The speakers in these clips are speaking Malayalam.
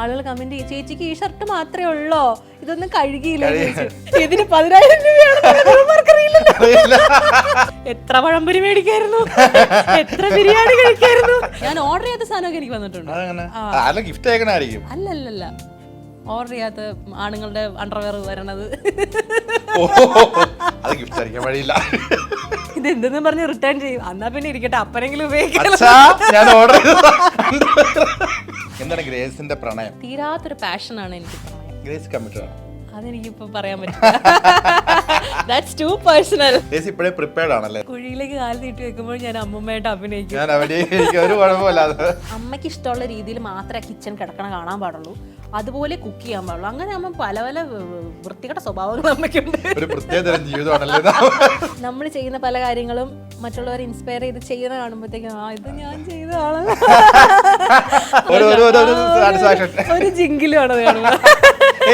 ആളുകൾ കമന്റ് ചെയ്യും ചേച്ചിക്ക് ഈ ഷർട്ട് മാത്രമേ ഉള്ളോ? ഇതൊന്നും കഴുകിയില്ല ഇതിന് പതിനായിരം രൂപയാണ്. എത്ര പഴംപൊരി മേടിക്കായിരുന്നു? എത്ര ബിരിയാണി കഴിക്കായിരുന്നു? ഞാൻ ഓർഡർ ചെയ്ത സാധനമൊക്കെ എനിക്ക് വന്നിട്ടുണ്ട്. അല്ലല്ലല്ല. ഓർഡർ ചെയ്യാത്ത ആണുങ്ങളുടെ അണ്ടർവെയർ വരണത്. അത് ഗിഫ്റ്റ് അയക്കാൻ വഴിയില്ല. ഇത് എന്തെന്ന് പറഞ്ഞ് റിട്ടേൺ ചെയ്യും. എന്നാ പിന്നെ ഇരിക്കട്ടെ അപ്പനെങ്കിലും ഉപയോഗിക്കാം ഞാൻ ഓർഡർ എന്താണ് ഗ്രേസിന്റെ പ്രണയം? തീരാത്തൊരു പാഷനാണ് എനിക്ക് പ്രണയം. ഗ്രേസ് ആണ് അതെനിക്കിപ്പോ പറയാൻ പറ്റില്ല. പ്രിപ്പയർഡ് ആണല്ലേ? കുഴിയിലേക്ക് കാൽ തീട്ടി വെക്കുമ്പോൾ ഞാൻ അമ്മമ്മയായിട്ട് അഭിനയിക്കും. അമ്മയ്ക്ക് ഇഷ്ടമുള്ള രീതിയിൽ മാത്രമേ കിച്ചൺ കിടക്കണ കാണാൻ പാടുള്ളൂ. അതുപോലെ കുക്ക് ചെയ്യാൻ പാടുള്ളൂ. അങ്ങനെ ആകുമ്പോൾ പല പല വൃത്തികളുടെ വൃത്തികെട്ട സ്വഭാവങ്ങൾ നമുക്കുണ്ട് നമ്മൾ ചെയ്യുന്ന പല കാര്യങ്ങളും മറ്റുള്ളവരെ ഇൻസ്പയർ ചെയ്ത് ചെയ്യുന്ന കാണുമ്പോഴത്തേക്കും ആ ഇത് ഞാൻ ഒരു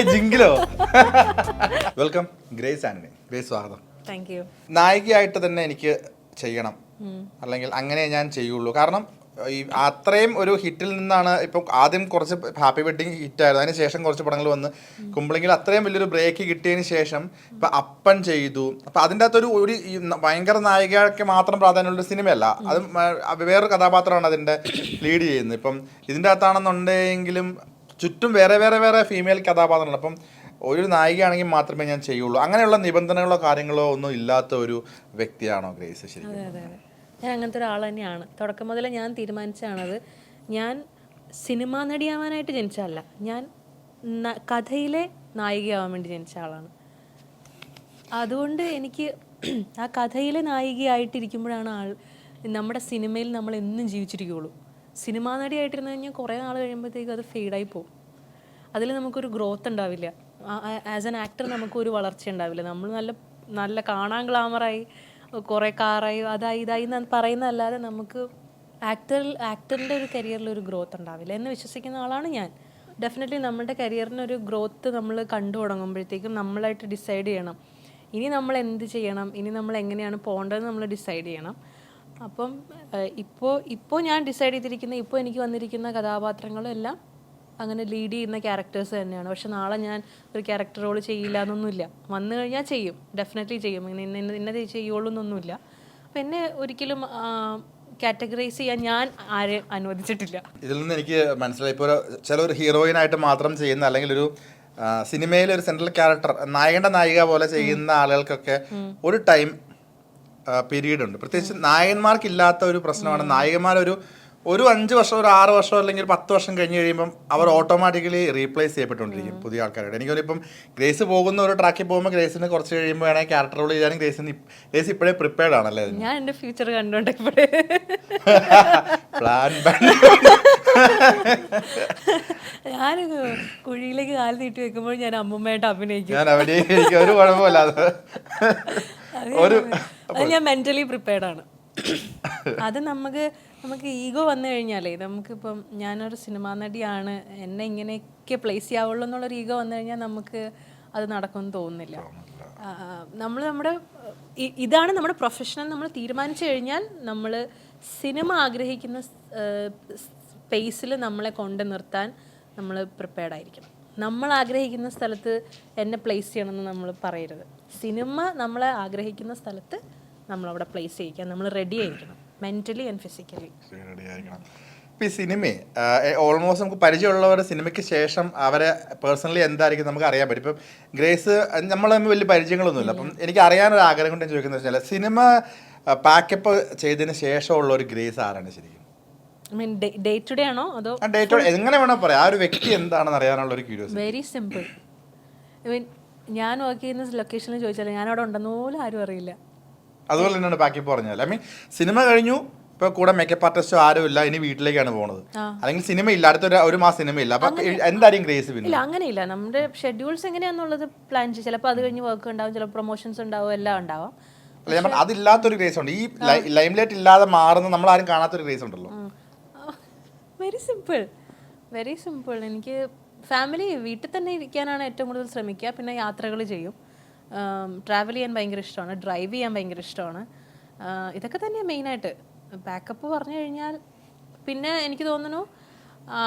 ജിങ്കിലോ വെൽക്കം ഗ്രേസ് സ്വാഗതം. താങ്ക് യു നായികയായിട്ട് തന്നെ എനിക്ക് ചെയ്യണം. അല്ലെങ്കിൽ അങ്ങനെ ഞാൻ ചെയ്യുള്ളൂ. കാരണം ഈ അത്രയും ഒരു ഹിറ്റിൽ നിന്നാണ് ഇപ്പം ആദ്യം കുറച്ച് ഹാപ്പി വെഡിങ് ഹിറ്റായിരുന്നു. അതിന് ശേഷം കുറച്ച് പടങ്ങൾ വന്ന് കുമ്പളെങ്കിൽ അത്രയും വലിയൊരു ബ്രേക്ക് കിട്ടിയതിന് ശേഷം ഇപ്പം അപ്പൻ ചെയ്തു. അപ്പം അതിന്റെ അകത്തൊരു ഒരു ഭയങ്കര നായികയ്ക്ക് മാത്രം പ്രാധാന്യമുള്ള സിനിമയല്ല. അത് വേറൊരു കഥാപാത്രമാണ് അതിന്റെ ലീഡ് ചെയ്യുന്നത്. ഇപ്പം ഇതിന്റെ അകത്താണെന്നുണ്ടെങ്കിലും ചുറ്റും വേറെ വേറെ വേറെ ഫീമെയിൽ കഥാപാത്രങ്ങൾ അപ്പം ഒരു നായികയാണെങ്കിൽ മാത്രമേ ഞാൻ ചെയ്യുള്ളൂ. അങ്ങനെയുള്ള നിബന്ധനകളോ കാര്യങ്ങളോ ഒന്നും ഇല്ലാത്ത ഒരു വ്യക്തിയാണോ ഗ്രേസ് ശരിക്കും? ഞാൻ അങ്ങനത്തെ ഒരാൾ തന്നെയാണ്. തുടക്കം മുതലേ ഞാൻ തീരുമാനിച്ചതാണത്. ഞാൻ സിനിമാ നടിയാവാനായിട്ട് ജനിച്ചതല്ല. ഞാൻ കഥയിലെ നായികയാവാൻ വേണ്ടി ജനിച്ച ആളാണ്. അതുകൊണ്ട് എനിക്ക് ആ കഥയിലെ നായികയായിട്ടിരിക്കുമ്പോഴാണ് ആൾ നമ്മുടെ സിനിമയിൽ നമ്മൾ എന്നും ജീവിച്ചിരിക്കുകയുള്ളൂ. സിനിമാ നടിയായിട്ടിരുന്ന് കഴിഞ്ഞാൽ കുറേ നാൾ കഴിയുമ്പോഴത്തേക്കും അത് ഫെയ്ഡായി പോകും. അതിൽ നമുക്കൊരു ഗ്രോത്ത് ഉണ്ടാവില്ല. ആസ് ആൻ ആക്ടർ നമുക്കൊരു വളർച്ച ഉണ്ടാവില്ല. നമ്മൾ നല്ല നല്ല കാണാൻ ഗ്ലാമറായി കുറേ കാറായി അതായി ഇതായി എന്ന് പറയുന്നതല്ലാതെ നമുക്ക് ആക്ടറിൽ ആക്ടറിന്റെ ഒരു കരിയറിൽ ഒരു ഗ്രോത്ത് ഉണ്ടാവില്ല. എന്ന് വിശ്വസിക്കുന്ന ആളാണ് ഞാൻ. ഡെഫിനറ്റ്ലി നമ്മുടെ കരിയറിനൊരു ഗ്രോത്ത് നമ്മൾ കണ്ടു തുടങ്ങുമ്പോഴത്തേക്കും നമ്മളായിട്ട് ഡിസൈഡ് ചെയ്യണം. ഇനി നമ്മൾ എന്ത് ചെയ്യണം? ഇനി നമ്മൾ എങ്ങനെയാണ് പോകേണ്ടതെന്ന് നമ്മൾ ഡിസൈഡ് ചെയ്യണം. അപ്പം ഇപ്പോൾ ഇപ്പോൾ ഞാൻ ഡിസൈഡ് ചെയ്തിരിക്കുന്ന ഇപ്പോൾ എനിക്ക് വന്നിരിക്കുന്ന കഥാപാത്രങ്ങളും എല്ലാം അങ്ങനെ ലീഡ് ചെയ്യുന്ന ക്യാരക്ടേഴ്സ് തന്നെയാണ്. പക്ഷെ നാളെ ഞാൻ ഒരു ക്യാരക്ടർ റോൾ ചെയ്യില്ല എന്നൊന്നുമില്ല വന്നു കഴിഞ്ഞാൽ ചെയ്യും. ഡെഫിനറ്റ്ലി ചെയ്യും. ഇന്ന ഇന്ന ഇന്ന- ഇന്നത് ചെയ്യുള്ളൂ എന്നൊന്നുമില്ല അപ്പം എന്നെ ഒരിക്കലും കാറ്റഗറൈസ് ചെയ്യാൻ ഞാൻ ആരെ അനുവദിച്ചിട്ടില്ല. ഇതിൽ നിന്ന് എനിക്ക് മനസ്സിലായി. ഇപ്പോൾ ചില ഒരു ഹീറോയിനായിട്ട് മാത്രം ചെയ്യുന്ന അല്ലെങ്കിൽ ഒരു സിനിമയിലെ ഒരു സെൻട്രൽ ക്യാരക്ടർ നായകന്റെ നായിക പോലെ ചെയ്യുന്ന ആളുകൾക്കൊക്കെ ഒരു ടൈം പീരീഡ് ഉണ്ട്. പ്രത്യേകിച്ച് നായകന്മാർക്കില്ലാത്ത ഒരു പ്രശ്നമാണ്. നായകന്മാരൊരു ഒരു അഞ്ച് വർഷം ഒരു ആറ് വർഷം അല്ലെങ്കിൽ ഒരു പത്ത് വർഷം കഴിഞ്ഞ് കഴിയുമ്പം അവർ ഓട്ടോമാറ്റിക്കലി റീപ്ലേസ് ചെയ്യപ്പെട്ടുകൊണ്ടിരിക്കും പുതിയ ആൾക്കാരുടെ. എനിക്ക് ഇപ്പം ഗ്രേസ് പോകുന്ന ഒരു ട്രാക്കിൽ പോകുമ്പോൾ ഗ്രേസിന് കുറച്ച് കഴിയുമ്പോൾ വേണമെങ്കിൽ ക്യാരക്ടർ റോൾ ചെയ്യാനും ഗ്രേസിന് ഗ്രേസ് ഇപ്പോഴേ പ്രിപ്പയർഡ് ആണല്ലേ ഞാൻ എന്റെ ഫ്യൂച്ചർ കണ്ടോണ്ട് പ്ലാൻ ഞാൻ കുഴിയിലേക്ക് കാൽ നീട്ടി വെക്കുമ്പോൾ ഞാൻ അമ്മമ്മയായിട്ട് അഭിനയിക്കും. ഞാൻ എനിക്ക് ഒരു കുഴപ്പമില്ല അത്. അത് ഒരു ഞാൻ മെന്റലി പ്രിപ്പയർഡ് ആണ്. അത് നമുക്ക് നമുക്ക് ഈഗോ വന്നു കഴിഞ്ഞാലേ നമുക്കിപ്പം ഞാനൊരു സിനിമാ നടിയാണ് എന്നെ ഇങ്ങനെയൊക്കെ പ്ലേസ് ചെയ്യാവുള്ളൂ എന്നുള്ളൊരു ഈഗോ വന്നു കഴിഞ്ഞാൽ നമുക്ക് അത് നടക്കുമെന്ന് തോന്നുന്നില്ല. നമ്മൾ നമ്മുടെ ഇതാണ് നമ്മുടെ പ്രൊഫഷണൽ നമ്മൾ തീരുമാനിച്ചു കഴിഞ്ഞാൽ നമ്മൾ സിനിമ ആഗ്രഹിക്കുന്ന സ്പേസിൽ നമ്മളെ കൊണ്ട് നിർത്താൻ നമ്മൾ പ്രിപ്പയർഡ് ആയിരിക്കണം. നമ്മൾ ആഗ്രഹിക്കുന്ന സ്ഥലത്ത് എന്നെ പ്ലേസ് ചെയ്യണമെന്ന് നമ്മൾ പറയരുത്. സിനിമ നമ്മളെ ആഗ്രഹിക്കുന്ന സ്ഥലത്ത് നമ്മളവിടെ പ്ലേസ് ചെയ്യിക്കാം. നമ്മൾ റെഡി ആയിരിക്കണം. മെന്റലി ആൻഡ് ഫിസിക്കലി ഇപ്പം ഈ സിനിമയെ ഓൾമോസ്റ്റ് നമുക്ക് പരിചയമുള്ളവർ സിനിമയ്ക്ക് ശേഷം അവരെ പേഴ്സണലി എന്തായിരിക്കും നമുക്ക് അറിയാൻ പറ്റും. ഇപ്പം ഗ്രേസ് നമ്മൾ തമ്മിൽ വലിയ പരിചയങ്ങളൊന്നുമില്ല. അപ്പം എനിക്ക് അറിയാനൊരു ആഗ്രഹം കൊണ്ട് ഞാൻ ചോദിക്കുന്നത് വെച്ചാൽ സിനിമ പാക്കപ്പ് ചെയ്തതിന് ശേഷമുള്ള ഒരു ഗ്രേസ് ആരാണ് ശരിക്കും? ഡേ ടു ഡേ ആണോ? അതോ ആ ഡേറ്റ് എങ്ങനെ വേണോ പറയാം. ആ ഒരു വ്യക്തി എന്താണെന്ന് അറിയാനുള്ള ഒരു curiosity very simple I mean ഞാൻ വർക്ക് ചെയ്യുന്ന ലൊക്കേഷനിൽ ചോദിച്ചാൽ ഞാൻ അവിടെ ഉണ്ടെന്ന് പോലും ആരും അറിയില്ല. അതുപോലെ തന്നെയാണ് ബാക്കി പറഞ്ഞാൽ ഐ മീൻ സിനിമ കഴിഞ്ഞു. ഇപ്പൊ കൂടെ മേക്കപ്പ് ആർട്ടിസ്റ്റോ ആരും ഇല്ല. ഇനി വീട്ടിലേക്കാണ് പോകുന്നത് അല്ലെങ്കിൽ സിനിമ ഇല്ല. അടുത്ത ഒരു മാസം സിനിമ ഇല്ല. അപ്പൊ എന്തായാലും പിന്നെ. ഇല്ല അങ്ങനെയില്ല. നമ്മുടെ ഷെഡ്യൂൾസ് എങ്ങനെയാണെന്നുള്ളത് പ്ലാൻ ചെയ്യും. ചിലപ്പോൾ അത് കഴിഞ്ഞ് വർക്ക് ഉണ്ടാവും. ചില പ്രൊമോഷൻസ് ഉണ്ടാവും. എല്ലാം ഉണ്ടാവാം. അല്ല ഞാൻ പറഞ്ഞ അതില്ലാത്തൊരു ക്രേസ് ഉണ്ട്. ഈ ലൈം ലൈറ്റ് ഇല്ലാതെ മാറുന്ന നമ്മൾ ആരും കാണാത്തൊരു ക്രേസ് ഉണ്ടല്ലോ. വെരി സിമ്പിൾ വെരി സിമ്പിൾ എനിക്ക് ഫാമിലി വീട്ടിൽ തന്നെ ഇരിക്കാനാണ് ഏറ്റവും കൂടുതൽ ശ്രമിക്കുക. പിന്നെ യാത്രകൾ ചെയ്യും. ട്രാവൽ ചെയ്യാൻ ഭയങ്കര ഇഷ്ടമാണ് ഡ്രൈവ് ചെയ്യാൻ ഭയങ്കര ഇഷ്ടമാണ്. ഇതൊക്കെ തന്നെയാണ് മെയിനായിട്ട് ബാക്കപ്പ് പറഞ്ഞു കഴിഞ്ഞാൽ പിന്നെ എനിക്ക് തോന്നുന്നു ആ,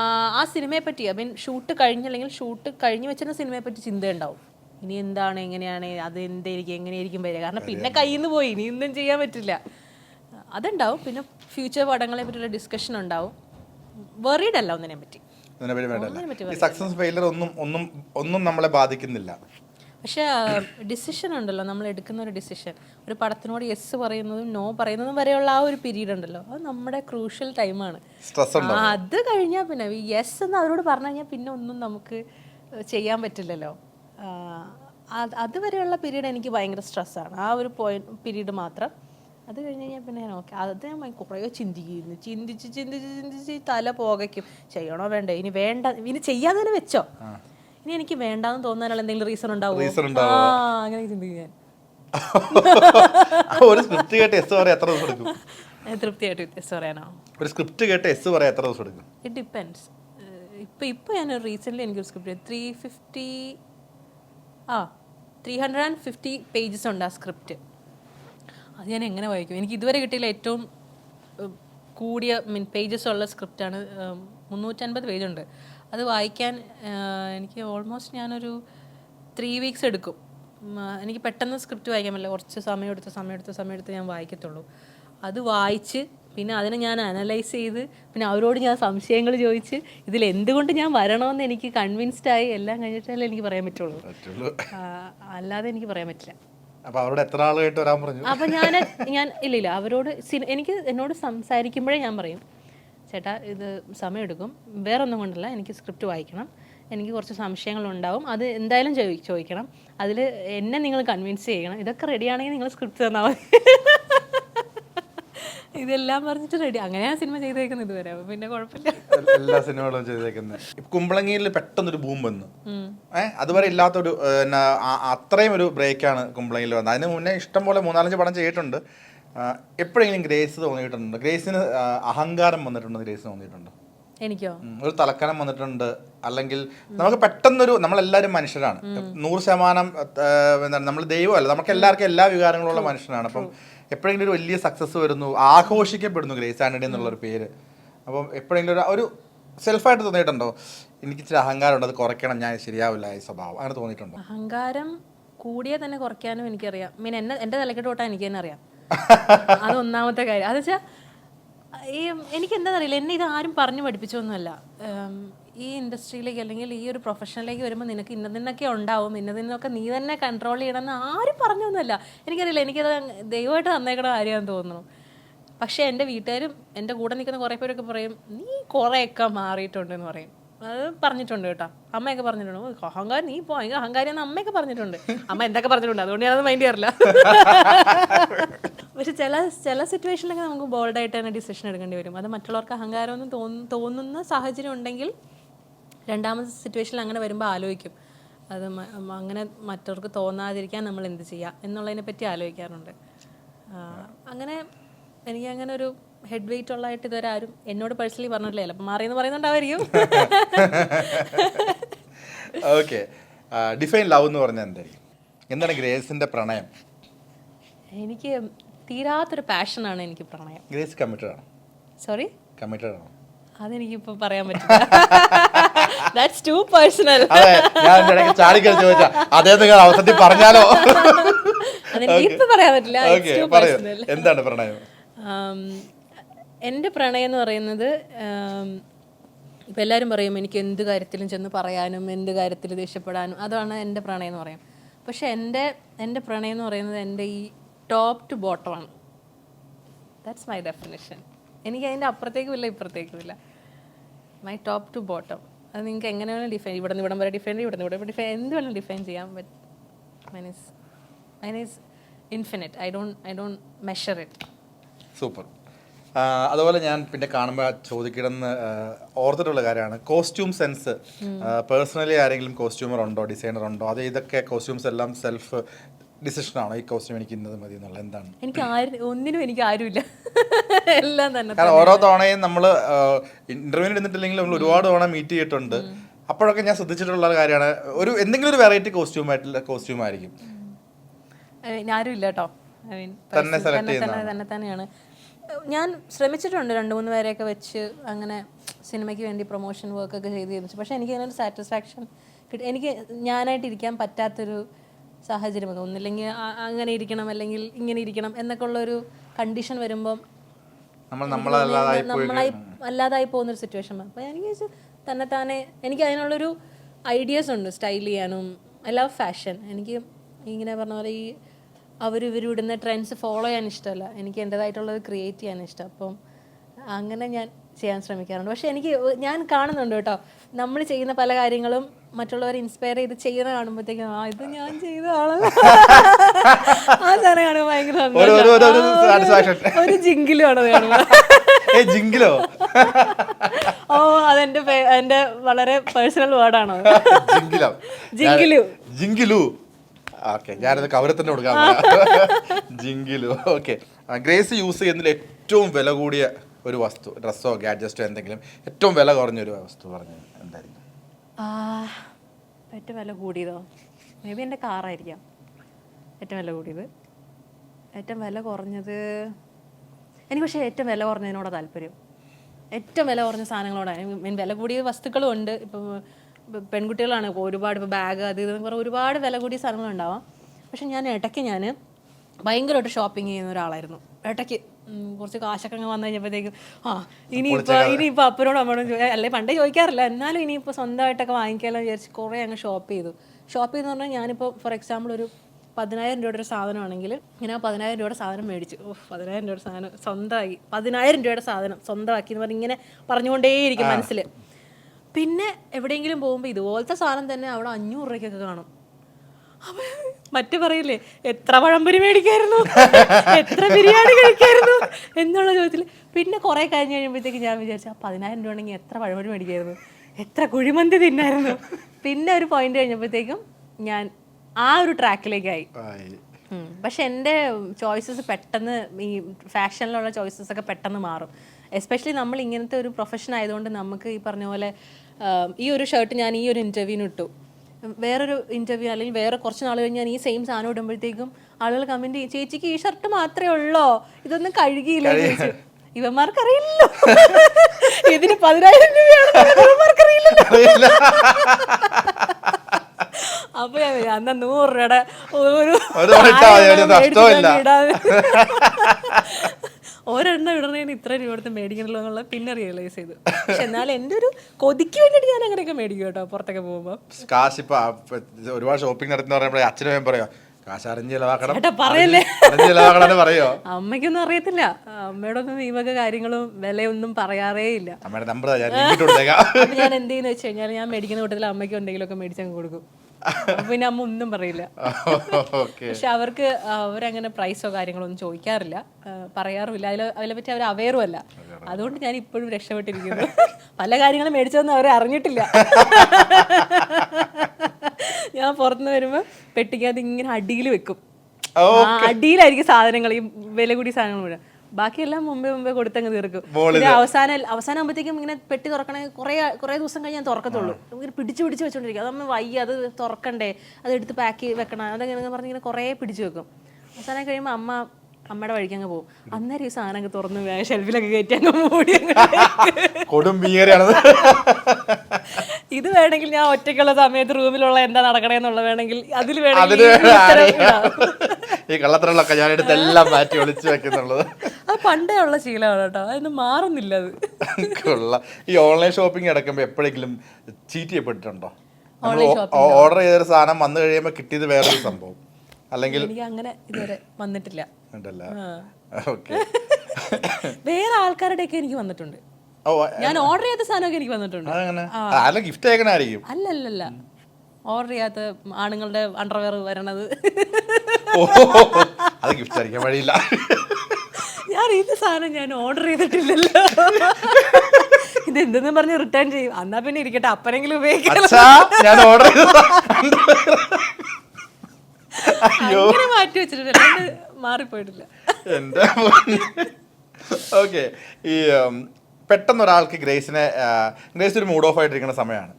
സിനിമയെ പറ്റി ഐ മീൻ ഷൂട്ട് കഴിഞ്ഞല്ലെങ്കിൽ ഷൂട്ട് കഴിഞ്ഞ് വെച്ചിരുന്ന സിനിമയെ പറ്റി ചിന്ത ഉണ്ടാവും ഇനി എന്താണ് എങ്ങനെയാണ് അത് എന്തായിരിക്കും എങ്ങനെയായിരിക്കും വരിക. കാരണം പിന്നെ കയ്യിൽ നിന്ന് പോയി ഇനി ഒന്നും ചെയ്യാൻ പറ്റില്ല. അതുണ്ടാവും. പിന്നെ ഫ്യൂച്ചർ പടങ്ങളെ പറ്റിയുള്ള ഡിസ്കഷൻ ഉണ്ടാവും. വെറീഡ് അല്ല ഒന്നിനെ പറ്റി സക്സസ് ഫെയിലർ ഒന്നും ഒന്നും ഒന്നും നമ്മളെ ബാധിക്കുന്നില്ല. പക്ഷേ ഡിസിഷൻ ഉണ്ടല്ലോ. നമ്മൾ എടുക്കുന്ന ഒരു ഡിസിഷൻ ഒരു പടത്തിനോട് യെസ് പറയുന്നതും നോ പറയുന്നതും വരെയുള്ള ആ ഒരു പീരീഡ് ഉണ്ടല്ലോ. അത് നമ്മുടെ ക്രൂഷ്യൽ ടൈമാണ് അത് കഴിഞ്ഞാൽ പിന്നെ യെസ് എന്ന് അവരോട് പറഞ്ഞു കഴിഞ്ഞാൽ പിന്നെ ഒന്നും നമുക്ക് ചെയ്യാൻ പറ്റില്ലല്ലോ. അതുവരെയുള്ള പീരീഡ് എനിക്ക് ഭയങ്കര സ്ട്രെസ്സാണ് ആ ഒരു പോയിന്റ് പീരീഡ് മാത്രം. അത് കഴിഞ്ഞ് കഴിഞ്ഞാൽ പിന്നെ ഞാൻ ഓക്കെ അത് ഞാൻ കുറേ ചിന്തിക്കുന്നു. ചിന്തിച്ച് ചിന്തിച്ച് ചിന്തിച്ച് തല പോകയ്ക്കും. ചെയ്യണോ വേണ്ടേ? ഇനി വേണ്ട. ഇനി ചെയ്യാതെ തന്നെ വെച്ചോ. ഇനി എനിക്ക് വേണ്ടാന്ന് തോന്നാനുള്ള എന്തെങ്കിലും റീസൺ ഉണ്ടാവും? റീസൺ ആ അങ്ങനെ ചിന്തിക്കും ഞാൻ. ഒരു സ്ക്രിപ്റ്റ് കേട്ട് എസ് പറയാൻ എത്ര ദിവസം എടുക്കും? തൃപ്തിയായിട്ട് എസ് പറയാനോ? ഒരു സ്ക്രിപ്റ്റ് കേട്ട് എസ് പറയാൻ എത്ര ദിവസം എടുക്കും? ഇറ്റ് ഡിപ്പെൻസ് ഇപ്പം ഇപ്പൊ ഞാൻ റീസെന്റ്ലി എനിക്കൊരു script three fifty uh three hundred and fifty pages ഉണ്ട് ആ സ്ക്രിപ്റ്റ് അത് ഞാൻ എങ്ങനെ വായിക്കും? എനിക്ക് ഇതുവരെ കിട്ടിയില്ല ഏറ്റവും കൂടിയ മീൻ പേജസ് ഉള്ള സ്ക്രിപ്റ്റാണ് മുന്നൂറ്റൻപത് പേജുണ്ട് അത് വായിക്കാൻ എനിക്ക് ഓൾമോസ്റ്റ് ഞാനൊരു ത്രീ വീക്സ് എടുക്കും. എനിക്ക് പെട്ടെന്ന് സ്ക്രിപ്റ്റ് വായിക്കാൻ പറ്റില്ല. കുറച്ച് സമയം എടുത്ത് സമയം എടുത്ത് സമയം എടുത്ത് ഞാൻ വായിക്കത്തുള്ളൂ. അത് വായിച്ച് പിന്നെ അതിനെ ഞാൻ അനലൈസ് ചെയ്ത് പിന്നെ അവരോട് ഞാൻ സംശയങ്ങൾ ചോദിച്ച് ഇതിൽ എന്തുകൊണ്ട് ഞാൻ വരണമെന്ന് എനിക്ക് കൺവിൻസ്ഡ് ആയി എല്ലാം കഴിഞ്ഞിട്ടല്ലേ എനിക്ക് പറയാൻ പറ്റുള്ളൂ. അല്ലാതെ എനിക്ക് പറയാൻ പറ്റില്ല. അപ്പൊ അവരോട് എത്ര ആളുമായിട്ട് വരാൻ പറഞ്ഞു? അപ്പോൾ ഞാൻ ഞാൻ ഇല്ല ഇല്ല അവരോട് എനിക്ക് എന്നോട് സംസാരിക്കുമ്പോഴേ ഞാൻ പറയും. ചേട്ടാ ഇത് സമയമെടുക്കും. വേറെ ഒന്നും കൊണ്ടല്ല എനിക്ക് സ്ക്രിപ്റ്റ് വായിക്കണം. എനിക്ക് കുറച്ച് സംശയങ്ങളുണ്ടാവും. അത് എന്തായാലും ചോദി ചോദിക്കണം. അതിൽ എന്നെ നിങ്ങൾ കൺവിൻസ് ചെയ്യണം. ഇതൊക്കെ റെഡിയാണെങ്കിൽ നിങ്ങൾ സ്ക്രിപ്റ്റ് തന്നാൽ മതി. ഇതെല്ലാം പറഞ്ഞിട്ട് റെഡി അങ്ങനെയാണ് സിനിമ ചെയ്തേക്കുന്നത് ഇതുവരെ. അപ്പൊ പിന്നെ കുഴപ്പമില്ല. എല്ലാ സിനിമകളും ചെയ്തേക്കുന്നത് കുമ്പളങ്ങിയിൽ പെട്ടെന്നൊരു ബൂം വന്നു. ഏഹ് അതുവരെ ഇല്ലാത്തൊരു അത്രയും ഒരു ബ്രേക്കാണ് കുമ്പളങ്ങിയിൽ വന്നത്. അതിന് മുന്നേ ഇഷ്ടം പോലെ മൂന്നാലഞ്ച് പടം ചെയ്തിട്ടുണ്ട്. എപ്പോഴെങ്കിലും ഗ്രേസ് തോന്നിയിട്ടുണ്ട്? ഗ്രേസിന് അഹങ്കാരം വന്നിട്ടുണ്ടോ? ഗ്രേസ് തോന്നിയിട്ടുണ്ട്? എനിക്കോ? ഒരു തലക്കനം വന്നിട്ടുണ്ട്. അല്ലെങ്കിൽ നമുക്ക് പെട്ടെന്നൊരു നമ്മളെല്ലാവരും മനുഷ്യരാണ്. നൂറ് ശതമാനം എന്താണ് നമ്മൾ ദൈവമല്ല. നമുക്ക് എല്ലാവർക്കും എല്ലാ വികാരങ്ങളുള്ള മനുഷ്യനാണ്. അപ്പം എപ്പോഴെങ്കിലും ഒരു വലിയ സക്സസ് വരുന്നു ആഘോഷിക്കപ്പെടുന്നു ഗ്രേസ് ആൻഡി എന്നുള്ള ഒരു പേര്. അപ്പം എപ്പോഴെങ്കിലും ഒരു ഒരു സെൽഫായിട്ട് തോന്നിയിട്ടുണ്ടോ? എനിക്ക് ഇച്ചിരി അഹങ്കാരമുണ്ട് അത് കുറയ്ക്കണം ഞാൻ ശരിയാവില്ല ഈ സ്വഭാവം. അങ്ങനെ തോന്നിയിട്ടുണ്ടോ? അഹങ്കാരം കൂടിയേ തന്നെ കുറയ്ക്കാനും എനിക്കറിയാം. മീൻ എന്നെ എന്റെ തലക്കെട്ട് തൊട്ടാൽ എനിക്ക് തന്നെ അറിയാം. അത് ഒന്നാമത്തെ കാര്യം. അത് വെച്ചാൽ ഈ എനിക്ക് എന്താണെന്നറിയില്ല എന്നെ ഇത് ആരും പറഞ്ഞു പഠിപ്പിച്ചൊന്നുമല്ല. ഈ ഇൻഡസ്ട്രിയിലേക്ക് അല്ലെങ്കിൽ ഈ ഒരു പ്രൊഫഷനിലേക്ക് വരുമ്പോൾ നിനക്ക് ഇന്നതിനൊക്കെ ഉണ്ടാവും ഇന്നതിനൊക്കെ നീ തന്നെ കൺട്രോൾ ചെയ്യണമെന്ന് ആരും പറഞ്ഞൊന്നുമല്ല. എനിക്കറിയില്ല എനിക്കത് ദൈവമായിട്ട് തന്നേക്കണ കാര്യമാണെന്ന് തോന്നുന്നു. പക്ഷേ എന്റെ വീട്ടുകാരും എന്റെ കൂടെ നിൽക്കുന്ന കുറേ പേരൊക്കെ പറയും നീ കുറേയൊക്കെ മാറിയിട്ടുണ്ടെന്ന് പറയും. അത് പറഞ്ഞിട്ടുണ്ട് കേട്ടോ. അമ്മയൊക്കെ പറഞ്ഞിട്ടുണ്ട്. അഹങ്കാരി നീ പോ ഭയങ്കര അഹങ്കാരി എന്ന് അമ്മയൊക്കെ പറഞ്ഞിട്ടുണ്ട്. അമ്മ എന്തൊക്കെ പറഞ്ഞിട്ടുണ്ട്? അതുകൊണ്ട് ഞാനത് മൈൻഡ് ചെയ്യാറില്ല. പക്ഷെ ചില ചില സിറ്റുവേഷനിലൊക്കെ നമുക്ക് ബോൾഡായിട്ട് തന്നെ ഡിസിഷൻ എടുക്കേണ്ടി വരും. അത് മറ്റുള്ളവർക്ക് അഹങ്കാരം എന്ന് തോന്നു തോന്നുന്ന സാഹചര്യം ഉണ്ടെങ്കിൽ രണ്ടാമത്തെ സിറ്റുവേഷനിൽ അങ്ങനെ വരുമ്പോൾ ആലോചിക്കും. അത് അങ്ങനെ മറ്റവർക്ക് തോന്നാതിരിക്കാൻ നമ്മൾ എന്ത് ചെയ്യുക എന്നുള്ളതിനെ പറ്റി ആലോചിക്കാറുണ്ട്. അങ്ങനെ എനിക്ക് അങ്ങനെ ഒരു ഹെഡ് വെയിറ്റ് ഉള്ളതായിട്ട് ഇതുവരെ ആരും എന്നോട് പേഴ്സണലി പറഞ്ഞിട്ടില്ല. ചിലപ്പോൾ മാറിയെന്ന് പറയുന്നുണ്ടാവായിരിക്കും. ഓക്കെ ഡിഫൈൻ ലവ് എന്ന് പറഞ്ഞാൽ എന്തായിരിക്കും? എന്താണ് ഗ്രേസിന്റെ പ്രണയം? എനിക്ക് തീരാത്തൊരു പാഷനാണ് എനിക്ക് പ്രണയം. ഗ്രേസ് കമ്മിറ്റഡ് ആണ്? സോറി കമ്മിറ്റഡ് ആണ്? അതെനിക്കിപ്പോൾ പറയാൻ പറ്റില്ല. ദാറ്റ്സ് ടു പേഴ്സണൽ ഞാൻ ചാടി ചാടിക്കൽ ചോദിച്ചാ അതേ നിങ്ങൾ അവസരത്തിൽ പറഞ്ഞാലോ? അതെനിക്ക് പറയാൻ പറ്റില്ല. എന്താണ് പ്രണയം? ആം, എന്റെ പ്രണയം എന്ന് പറയുന്നത് ഇപ്പം എല്ലാവരും പറയും എനിക്ക് എന്ത് കാര്യത്തിലും ചെന്ന് പറയാനും എന്ത് കാര്യത്തിൽ ദേഷ്യപ്പെടാനും അതാണ് എന്റെ പ്രണയം എന്ന് പറയാം. പക്ഷെ എന്റെ എന്റെ പ്രണയം എന്ന് പറയുന്നത് എന്റെ ഈ ടോപ്പ് ടു ബോട്ടമാണ് ദാറ്റ്സ് മൈ ഡെഫിനേഷൻ എനിക്ക് അതിന്റെ അപ്പുറത്തേക്കും ഇല്ല ഇപ്പുറത്തേക്കും ഇല്ല. മൈ ടോപ്പ് ടു ബോട്ടം അത് നിങ്ങൾക്ക് എങ്ങനെ വേണം ഡിഫൈൻ ഇവിടെ നിന്ന് ഇവിടം വരെ ഡിഫൈൻ ഇവിടെ നിന്ന് ഇവിടെ ഡിഫൈൻ എന്ത് വേണം ഡിഫൈൻ ചെയ്യാൻ but minus minus infinite I don't I don't measure it super അതുപോലെ ഞാൻ പിന്നെ കാണുമ്പോൾ ചോദിക്കണമെന്ന് ഓർത്തിട്ടുള്ള കാര്യമാണ്. കോസ്റ്റ്യൂം സെൻസ് പേഴ്സണലി ആരെങ്കിലും കോസ്റ്റ്യൂമർ ഉണ്ടോ ഡിസൈനർ ഉണ്ടോ? അത് ഇതൊക്കെ കോസ്റ്റ്യൂംസ് എല്ലാം സെൽഫ് ഡിസിഷനാണോ ഈ കോസ്റ്റ്യൂം എനിക്ക് ഇന്നത് മതി എന്നുള്ള എന്താണ്? എനിക്ക് ആര് ഒന്നിനും എനിക്ക് ആരുമില്ല. എല്ലാം തന്നെ കാരണം ഓരോ തവണയും നമ്മൾ ഇന്റർവ്യൂവിന് എടുത്തിട്ടില്ലെങ്കിൽ നമ്മൾ ഒരുപാട് തവണ മീറ്റ് ചെയ്തിട്ടുണ്ട്. അപ്പോഴൊക്കെ ഞാൻ ശ്രദ്ധിച്ചിട്ടുള്ള കാര്യമാണ് ഒരു എന്തെങ്കിലും ഒരു വെറൈറ്റി കോസ്റ്റ്യൂം ആയിട്ടുള്ള കോസ്റ്റ്യൂം ആയിരിക്കും. ആരും ഇല്ല കേട്ടോ. തന്നെ തന്നെ തന്നെയാണ്. ഞാൻ ശ്രമിച്ചിട്ടുണ്ട് രണ്ട് മൂന്ന് പേരെയൊക്കെ വെച്ച് അങ്ങനെ സിനിമയ്ക്ക് വേണ്ടി പ്രൊമോഷൻ വർക്കൊക്കെ ചെയ്ത് ചെയ്യിച്ചു പക്ഷേ എനിക്ക് അതിനൊരു സാറ്റിസ്ഫാക്ഷൻ കിട്ടി. എനിക്ക് ഞാനായിട്ട് ഇരിക്കാൻ പറ്റാത്തൊരു സാഹചര്യമൊക്കെ ഒന്നില്ലെങ്കിൽ അങ്ങനെ ഇരിക്കണം അല്ലെങ്കിൽ ഇങ്ങനെ ഇരിക്കണം എന്നൊക്കെ ഉള്ളൊരു കണ്ടീഷൻ വരുമ്പം നമ്മളായി അല്ലാതായി പോകുന്ന ഒരു സിറ്റുവേഷൻ അപ്പോൾ എനിക്ക് തന്നെ താനെ എനിക്ക് അതിനുള്ളൊരു ഐഡിയാസ് ഉണ്ട്. സ്റ്റൈൽ ചെയ്യാനും ഐ ലവ് ഫാഷൻ എനിക്ക് ഇങ്ങനെ പറഞ്ഞ പോലെ ഈ അവർ ഇവർ ഇടുന്ന ട്രെൻഡ്സ് ഫോളോ ചെയ്യാൻ ഇഷ്ടമല്ല. എനിക്ക് എന്റെതായിട്ടുള്ളത് ക്രിയേറ്റ് ചെയ്യാൻ ഇഷ്ടം. അപ്പം അങ്ങനെ ഞാൻ ചെയ്യാൻ ശ്രമിക്കാറുണ്ട്. പക്ഷെ എനിക്ക് ഞാൻ കാണുന്നുണ്ട് കേട്ടോ. നമ്മൾ ചെയ്യുന്ന പല കാര്യങ്ങളും മറ്റുള്ളവർ ഇൻസ്പയർ ചെയ്ത് ചെയ്യുന്ന കാണുമ്പോഴത്തേക്കും ആ ഇത് ഞാൻ ചെയ്ത ആളല്ല ആ സാധനം കാണുമ്പോൾ ഭയങ്കര ഒരു- ജിങ്കിലും ആണ് കാണുമ്പോൾ ജിങ്കിലോ ഓ? അതെന്റെ എന്റെ വളരെ പേഴ്സണൽ വേർഡാണോ ജിങ്കിലു ജിങ്കിലു. ഓക്കെ ഞാനത് കൊടുക്കാൻ കൊടുക്കാം ജിങ്കിലു? ഓക്കെ ഗ്രേസ് യൂസ് ചെയ്യുന്നതിൽ ഏറ്റവും വില കൂടിയ ഒരു വസ്തു ഡ്രസ്സോ ഗാഡ്ജസ്റ്റോ എന്തെങ്കിലും ഏറ്റവും വില കുറഞ്ഞ ഒരു വസ്തു പറഞ്ഞു എന്തായിരിക്കും? ഏറ്റവും വില കൂടിയതോ? മേ ബി എന്റെ കാറായിരിക്കാം ഏറ്റവും വില കൂടിയത്. ഏറ്റവും വില കുറഞ്ഞത് എനിക്ക് പക്ഷേ ഏറ്റവും വില കുറഞ്ഞതിനോടാണ് താല്പര്യം. ഏറ്റവും വില കുറഞ്ഞ സാധനങ്ങളോടാണ് മീൻ വില കൂടിയ വസ്തുക്കളും ഉണ്ട്. ഇപ്പം പെൺകുട്ടികളാണ് ഒരുപാട് ഇപ്പോൾ ബാഗ് അത് ഇതെന്ന് പറഞ്ഞാൽ ഒരുപാട് വില കൂടിയ സാധനങ്ങളുണ്ടാവാം പക്ഷെ ഞാൻ ഇടയ്ക്ക് ഞാൻ ഭയങ്കരമായിട്ട് ഷോപ്പിംഗ് ചെയ്യുന്ന ഒരാളായിരുന്നു. ഇടയ്ക്ക് കുറച്ച് കാശൊക്കെ അങ്ങ് വന്നു കഴിഞ്ഞപ്പോഴത്തേക്കും ആ ഇനിയിപ്പോൾ ഇനിയിപ്പോൾ അപ്പനോട് അമ്മയോടും അല്ലെങ്കിൽ അല്ലെ പണ്ടേ ചോദിക്കാറില്ല. എന്നാലും ഇനിയിപ്പോൾ സ്വന്തമായിട്ടൊക്കെ വാങ്ങിക്കാമല്ലോ വിചാരിച്ച് കുറേ അങ്ങ് ഷോപ്പ് ചെയ്തു. ഷോപ്പ് ചെയ്തെന്ന് പറഞ്ഞാൽ ഞാനിപ്പോൾ ഫോർ എക്സാമ്പിൾ ഒരു പതിനായിരം രൂപയുടെ ഒരു സാധനമാണെങ്കിൽ ഞാൻ ആ പതിനായിരം രൂപയുടെ സാധനം മേടിച്ചു. ഓ പതിനായിരം രൂപയുടെ സാധനം സ്വന്തമായി. പതിനായിരം രൂപയുടെ സാധനം സ്വന്തമാക്കി എന്ന് പറഞ്ഞ് ഇങ്ങനെ പറഞ്ഞുകൊണ്ടേയിരിക്കും മനസ്സിൽ പിന്നെ എവിടെയെങ്കിലും പോകുമ്പോൾ ഇതുപോലത്തെ സാധനം തന്നെ അവിടെ അഞ്ഞൂറ് രൂപയ്ക്കൊക്കെ കാണും. അപ്പൊ മറ്റു പറയില്ലേ എത്ര പഴംപൊരി മേടിക്കായിരുന്നു? എത്ര ബിരിയാണി കഴിക്കായിരുന്നു? എന്നുള്ള ചോദ്യത്തിൽ പിന്നെ കുറെ കഴിഞ്ഞ് കഴിയുമ്പോഴത്തേക്ക് ഞാൻ വിചാരിച്ചു ആ പതിനായിരം രൂപ ഉണ്ടെങ്കിൽ എത്ര പഴംപൊരി മേടിക്കായിരുന്നു? എത്ര കുഴിമന്തി തിന്നായിരുന്നു? പിന്നെ ഒരു പോയിന്റ് കഴിഞ്ഞപ്പോഴത്തേക്കും ഞാൻ ആ ഒരു ട്രാക്കിലേക്കായി. പക്ഷെ എന്റെ ചോയ്സസ് പെട്ടെന്ന് ഈ ഫാഷനിലുള്ള ചോയ്സസ് ഒക്കെ പെട്ടെന്ന് മാറും. എസ്പെഷ്യലി നമ്മൾ ഇങ്ങനത്തെ ഒരു പ്രൊഫഷൻ ആയതുകൊണ്ട് നമുക്ക് ഈ പറഞ്ഞ പോലെ ഈ ഒരു ഷർട്ട് ഞാൻ ഈ ഒരു ഇന്റർവ്യൂവിന് ഇട്ടു. വേറൊരു ഇന്റർവ്യൂ അല്ലെങ്കിൽ വേറെ കുറച്ച് നാൾ കഴിഞ്ഞ് ഞാൻ ഈ സെയിം സാധനം ഇടുമ്പോഴത്തേക്കും ആളുകൾ കമന്റ് ചെയ്യും ചേച്ചിക്ക് ഈ ഷർട്ട് മാത്രമേ ഉള്ളോ? ഇതൊന്നും കഴുകിയില്ല ഇവന്മാർക്കറിയില്ലല്ലോ. ഇതിന് പതിനായിരം രൂപയാണ്. ഇവന്മാർക്കറിയില്ലല്ലോ. അപ്പൊ ഞാൻ അന്ന് നൂറ് രൂപയുടെ ഒരു ഒരു തവണ ഇട്ടാ മതി, ഒരു ആയിരം നഷ്ടവുമില്ല. മേടിച്ചിട്ട് ഇടാതെ. ഒരെണ്ണം ഇടണേന് ഇത്ര രൂപ എടുത്ത് മേടിക്കണല്ലോ എന്നുള്ള പിന്നെ റിയലൈസ് ചെയ്തു. പക്ഷെ എന്നാൽ എന്റെ ഒരു കൊതിക്ക് വേണ്ടിയിട്ട് ഞാൻ അങ്ങനെയൊക്കെ മേടിക്കും കേട്ടോ പുറത്തൊക്കെ പോകുമ്പോൾ കാശ് ഇപ്പൊ ഒരുപാട് ഷോപ്പിംഗ് നടത്തുന്ന പറയുമ്പോൾ അച്ഛനും പറയാം കാശ് അറിഞ്ഞ് ചെലവാക്കണം പറയല്ലേ? പറയോ അമ്മയ്ക്കൊന്നും അറിയത്തില്ല. അമ്മയോടൊന്നും ഈ വക കാര്യങ്ങളും വിലയൊന്നും പറയാറേ ഇല്ല. അമ്മയുടെ നമ്പർ ഞാൻ എന്ത് ചെയ്യുന്ന വെച്ച് കഴിഞ്ഞാൽ ഞാൻ മേടിക്കുന്ന കൂട്ടത്തിൽ അമ്മയ്ക്ക് എന്തെങ്കിലുമൊക്കെ മേടിച്ചങ്ങ് കൊടുക്കും. പിന്നെ അമ്മ ഒന്നും പറയില്ല. പക്ഷെ അവർക്ക് അവരങ്ങനെ പ്രൈസോ കാര്യങ്ങളോ ഒന്നും ചോദിക്കാറില്ല. പറയാറുമില്ല. അതിൽ അതിനെ പറ്റി അവർ അവയറും അല്ല. അതുകൊണ്ട് ഞാൻ ഇപ്പോഴും രക്ഷപ്പെട്ടിരിക്കുന്നു. പല കാര്യങ്ങളും മേടിച്ചതൊന്നും അവർ അറിഞ്ഞിട്ടില്ല. ഞാൻ പുറത്തുനിന്ന് വരുമ്പോൾ പെട്ടിക്കകത്ത് ഇങ്ങനെ അടിയിൽ വെക്കും. അടിയിലായിരിക്കും സാധനങ്ങൾ. ഈ വില കൂടിയ സാധനങ്ങൾ മുഴുവൻ. ബാക്കിയെല്ലാം മുമ്പേ മുമ്പേ കൊടുത്തങ്ങ് തീർക്കും. അവസാന അവസാനം ആകുമ്പോഴത്തേക്കും ഇങ്ങനെ പെട്ടി തുറക്കണേ കുറേ കുറേ ദിവസം കഴിഞ്ഞ് ഞാൻ തുറക്കത്തുള്ളൂ. ഇങ്ങനെ പിടിച്ച് പിടിച്ച് വെച്ചോണ്ടിരിക്കും. അതമ്മ വയ്യ അത് തുറക്കണ്ടേ അത് എടുത്ത് പാക്ക് വെക്കണം അതങ്ങനെ പറഞ്ഞ് ഇങ്ങനെ കുറേ പിടിച്ചു വെക്കും. അവസാനം കഴിയുമ്പോൾ അമ്മ അമ്മയുടെ വഴിക്ക് അങ്ങ് പോകും. അന്നേരം ഈ സാധനം അങ്ങ് തുറന്ന് ഷെൽഫിലൊക്കെ കയറ്റി അങ്ങ് മൂടി കൊടും ഇത് വേണമെങ്കിൽ ഞാൻ ഒറ്റയ്ക്കുള്ള സമയത്ത് റൂമിലുള്ള എന്താ നടക്കണേന്നുള്ള വേണമെങ്കിൽ അതിൽ വേണമെങ്കിൽ ഈ. കള്ളത്തരങ്ങളൊക്കെ ഞാൻ എടുത്ത് എല്ലാം മാറ്റി ഒളിച്ചു വെക്കുന്നുള്ളത്. അത് പണ്ടേ ഉള്ള ശീലമാണ് കേട്ടോ. അതൊന്നും മാറുന്നില്ല അത്. കൊള്ളാം. ഈ ഓൺലൈൻ ഷോപ്പിംഗ് അടക്കുമ്പോൾ എപ്പോഴെങ്കിലും ചീറ്റ് ചെയ്യപ്പെട്ടിട്ടുണ്ടോ? ഓർഡർ ചെയ്തൊരു സാധനം വന്നു കഴിയുമ്പോൾ കിട്ടിയത് വേറൊരു സംഭവം. അല്ലെങ്കിൽ എനിക്ക് അങ്ങനെ ഇതുവരെ വന്നിട്ടില്ല. ഉണ്ടല്ല. ആൾക്കാരുടെ ഓക്കെ. വേറെ ആൾക്കാരുടെയൊക്കെ എനിക്ക് വന്നിട്ടുണ്ട്. ഞാൻ ഓർഡർ ചെയ്ത സാധനമൊക്കെ എനിക്ക് വന്നിട്ടുണ്ട്. ആരും ഗിഫ്റ്റ് അയക്കണായിരിക്കും അല്ലല്ലല്ല. ഓർഡർ ചെയ്യാത്ത ആണുങ്ങളുടെ അണ്ടർവെയർ വരണത്. അത് ഗിഫ്റ്റ് അറിയാൻ വഴിയില്ല. ഞാൻ ഇത് സാധനം ഞാൻ ഓർഡർ ചെയ്തിട്ടില്ലല്ലോ. ഇത് എന്തെന്ന് പറഞ്ഞ് റിട്ടേൺ ചെയ്യും. എന്നാ പിന്നെ ഇരിക്കട്ടെ അപ്പനെങ്കിലും ഉപയോഗിക്കാം ഓർഡർ അങ്ങനെ മാറ്റി വെച്ചിട്ടുണ്ട് മാറിപ്പോയിട്ടില്ല. എന്താ ഓക്കെ ഈ പെട്ടെന്ന് ഒരാൾക്ക് ഗ്രേസിനെ ഗ്രേസ് ഒരു മൂഡ് ഓഫ് ആയിട്ടിരിക്കുന്ന സമയമാണ്.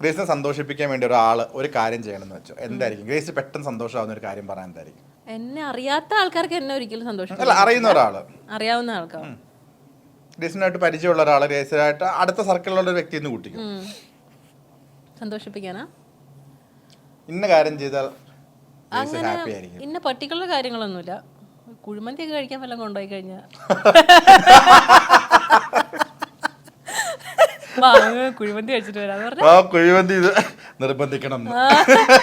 ഗ്രേസിനെ സന്തോഷിപ്പിക്കാൻ വേണ്ടി ഒരാൾ ഒരു കാര്യം ചെയ്യണമെന്ന് വെച്ചു. എന്തായിരിക്കും? ഗ്രേസ് പെട്ടെന്ന് സന്തോഷമാവുന്ന ഒരു കാര്യം പറയാൻ എന്തായിരിക്കും? എന്നെ അറിയാത്ത ആൾക്കാർക്ക് എന്നെ ഒരിക്കലും സന്തോഷം അല്ല അറിയുന്ന ഒരാൾ അറിയാവുന്ന ആൾക്കാർ ഗ്രേസിനായിട്ട് പരിചയമുള്ള ഒരാൾ ഗ്രേസിനായിട്ട് അടുത്ത സർക്കിളിലുള്ള ഒരു വ്യക്തി എന്ന് കൂട്ടിക്കും. സന്തോഷിപ്പിക്കാനാ? ഇന്ന കാര്യം ചെയ്താൽ അങ്ങനെ ഇന്ന പർട്ടിക്കുലർ കാര്യങ്ങളൊന്നുമില്ല. കുഴിമന്തി ഒക്കെ കഴിക്കാൻ വല്ലതും കൊണ്ടുപോയി കഴിഞ്ഞാൽ കുഴിമന്തി കഴിച്ചിട്ട് വരാന്ന് പറഞ്ഞ. ആ കുഴിമന്തി ഇത് നിർബന്ധിക്കണം. എന്ന്.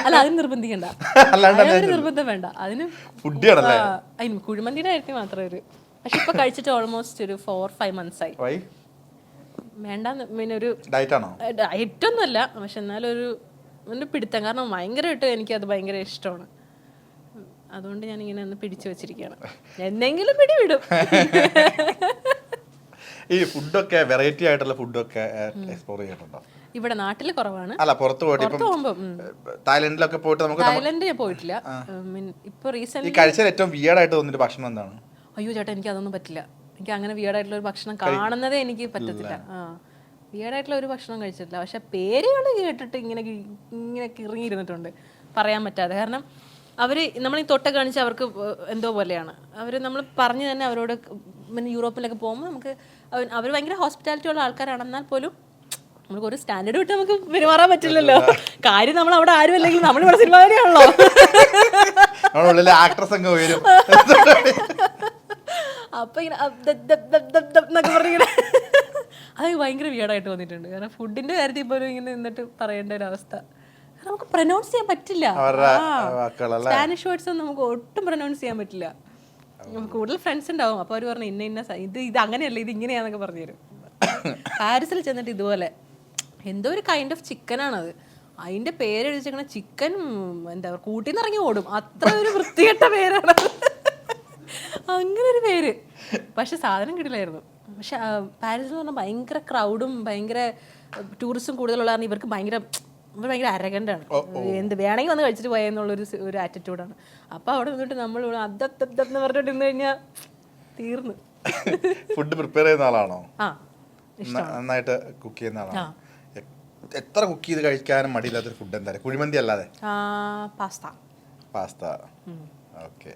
അല്ല അതിന് നിർബന്ധിക്കണ്ട. അല്ലാണ്ട് നിർബന്ധം വേണ്ട. അതിന് ഫുഡിയാണല്ലേ ആ, അതിന് കുഴിമന്തിയുടെ കാര്യത്തിൽ മാത്രമേ ഒരു പക്ഷെ ഇപ്പൊ കഴിച്ചിട്ട് ഓൾമോസ്റ്റ് ഒരു ഫോർ ഫൈവ് മന്ത്സ് ആയി. വൈ വേണ്ട പിന്നെ ഒരു ഡയറ്റ് ആണോ? ഡയറ്റ് ഒന്നുമല്ല. പക്ഷെ എന്നാലും ഒരു ഒരു പിടുത്തം. കാരണം ഭയങ്കരമായിട്ട് അത് ഭയങ്കര ഇഷ്ടമാണ്. അതുകൊണ്ട് ഞാൻ ഇങ്ങനെ ഒന്ന് പിടിച്ചു വെച്ചിരിക്കുകയാണ്. എന്തെങ്കിലും പിടിവിടും. ഈ ഫുഡൊക്കെ വെറൈറ്റി ആയിട്ടുള്ള ഫുഡൊക്കെ എക്സ്പ്ലോർ ചെയ്തിട്ടുണ്ടോ ഇവിടെ നാട്ടിൽ കുറവാണ്. അല്ല പുറത്തു പോയിട്ട് ഇപ്പം തായ്ലൻഡിലൊക്കെ പോയിട്ട് നമുക്ക് തായ്ലൻഡ് പോയിട്ടില്ല. ഇപ്പൊ ഈ റീസെന്റ് ഏറ്റവും ഏറ്റവും വിയർഡായിട്ട് തോന്നിയ ഭക്ഷണം എന്താണ്? അയ്യോ ചേട്ടാ എനിക്ക് അതൊന്നും പറ്റില്ല. എനിക്ക് അങ്ങനെ വിയർഡായിട്ടുള്ള ഒരു ഭക്ഷണം കാണുന്നതേ എനിക്ക് പറ്റത്തില്ല. ആ. വിയർഡായിട്ടുള്ള ഒരു ഭക്ഷണം കഴിച്ചിട്ടില്ല. പക്ഷെ പേരുകൾ കേട്ടിട്ട് ഇങ്ങനെ ഇങ്ങനെ കിറങ്ങിയിരുന്നിട്ടുണ്ട്. പറയാൻ പറ്റാതെ. കാരണം അവർ നമ്മൾ ഈ തൊട്ട കാണിച്ച് അവർക്ക് എന്തോ പോലെയാണ്. അവർ നമ്മൾ പറഞ്ഞു തന്നെ അവരോട് പിന്നെ യൂറോപ്പിലൊക്കെ പോകുമ്പോൾ നമുക്ക് അവർ ഭയങ്കര ഹോസ്പിറ്റാലിറ്റി ഉള്ള ആൾക്കാരാണെന്നാൽ പോലും നമുക്ക് ഒരു സ്റ്റാൻഡേർഡ് വിട്ട് നമുക്ക് പെരുമാറാൻ പറ്റില്ലല്ലോ. കാര്യം നമ്മൾ അവിടെ ആരും അല്ലെങ്കിൽ നമ്മൾ ഇവിടെ സിനിമ തന്നെയാണല്ലോ ആക്ട്രസ് അങ്ങ് വരും. അപ്പൊ ഇങ്ങനെ എന്നൊക്കെ പറഞ്ഞിങ്ങനെ. അത് ഭയങ്കര വിയർഡായിട്ട് തോന്നിയിട്ടുണ്ട് കാരണം ഫുഡിന്റെ കാര്യത്തിൽ പോലും ഇങ്ങനെ നിന്നിട്ട് പറയേണ്ട ഒരു അവസ്ഥ. നമുക്ക് പ്രൊനൗൺസ് ചെയ്യാൻ പറ്റില്ല. സ്പാനിഷ് വേർഡ്സ് ഒന്നും നമുക്ക് ഒട്ടും പ്രൊനൗൺസ് ചെയ്യാൻ പറ്റില്ല. കൂടുതൽ ഫ്രണ്ട്സ് ഉണ്ടാവും. അപ്പോൾ അവർ പറഞ്ഞു ഇന്ന ഇന്ന ഇത് ഇത് അങ്ങനെയല്ല ഇത് ഇങ്ങനെയാന്നൊക്കെ പറഞ്ഞു തരും പാരീസിൽ ചെന്നിട്ട് ഇതുപോലെ എന്തോ ഒരു കൈൻഡ് ഓഫ് ചിക്കനാണത് അതിന്റെ പേര് എഴുതിച്ചേക്കണ ചിക്കൻ എന്താ പറയുക കൂട്ടിന്ന് ഇറങ്ങി ഓടും. അത്ര ഒരു വൃത്തികെട്ട പേരാണ് അങ്ങനെ ഒരു പേര്. പക്ഷെ സാധനം കിട്ടില്ലായിരുന്നു. പക്ഷെ പാരീസ് എന്ന് പറഞ്ഞാൽ ഭയങ്കര ക്രൗഡും ഭയങ്കര ടൂറിസ്റ്റും കൂടുതലുള്ള കാരണം ഇവർക്ക് ഭയങ്കര ഇവർ ഭയങ്കര അരകണ്ടാണ് എന്ത് വേണമെങ്കിൽ വന്ന് കഴിച്ചിട്ട് പോയെന്നുള്ളൊരു ഒരു ആറ്റിറ്റ്യൂഡാണ് അപ്പോൾ അവിടെ നിന്നിട്ട് നമ്മൾ അദ്ദന്ന് പറഞ്ഞിട്ട് നിന്ന് കഴിഞ്ഞാൽ തീർന്നു. ഫുഡ് പ്രിപ്പയർ ചെയ്യുന്ന ആളാണോ? നന്നായിട്ട് കുക്ക് ചെയ്യുന്ന ആളാണോ? എത്ര കുക്ക് ചെയ്ത് കഴിക്കാനും മടിയില്ലാത്തൊരു ഫുഡ് എന്താ കുഴിമന്തി അല്ലാതെ? പാസ്ത. പാസ്ത. ഓക്കെ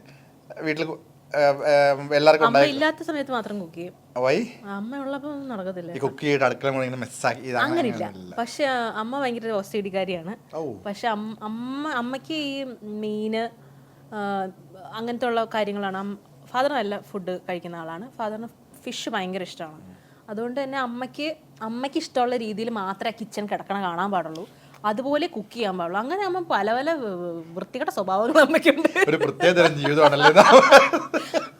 വീട്ടിൽ എല്ലാവർക്കും അമ്മ ഇല്ലാത്ത സമയത്ത് മാത്രം കുക്ക് ചെയ്യും. വൈ? അമ്മ ഉള്ളപ്പോൾ നടക്കത്തില്ല. ഈ കുക്ക് ചെയ്തിട്ട് അടുക്കള ഇങ്ങനെ മെസ്സാക്കി ഇത് അങ്ങനെ അങ്ങനില്ല അങ്ങനെയൊന്നുമില്ല. പക്ഷെ അമ്മ ഭയങ്കര ഓസ്റ്റിഡിക്കാരിയാണ് പക്ഷെ അമ്മ അമ്മ അമ്മയ്ക്ക് ഈ മീന് അങ്ങനത്തെ ഉള്ള കാര്യങ്ങളാണ്. ഫാദർ നല്ല ഫുഡ് കഴിക്കുന്ന ആളാണ്. ഫാദറിന് ഫിഷ് ഭയങ്കര ഇഷ്ടമാണ്. അതുകൊണ്ട് തന്നെ അമ്മയ്ക്ക് അമ്മയ്ക്ക് ഇഷ്ടമുള്ള രീതിയിൽ മാത്രമേ കിച്ചൺ കിടക്കണ കാണാൻ പാടുള്ളൂ. അതുപോലെ കുക്ക് ചെയ്യാൻ പാടുള്ളൂ. അങ്ങനെ അമ്മ പല പല വൃത്തികെട്ട സ്വഭാവങ്ങൾ അമ്മയ്ക്കുണ്ട്. ഒരു പ്രത്യേകതരം ജീവിതമാണല്ലേ?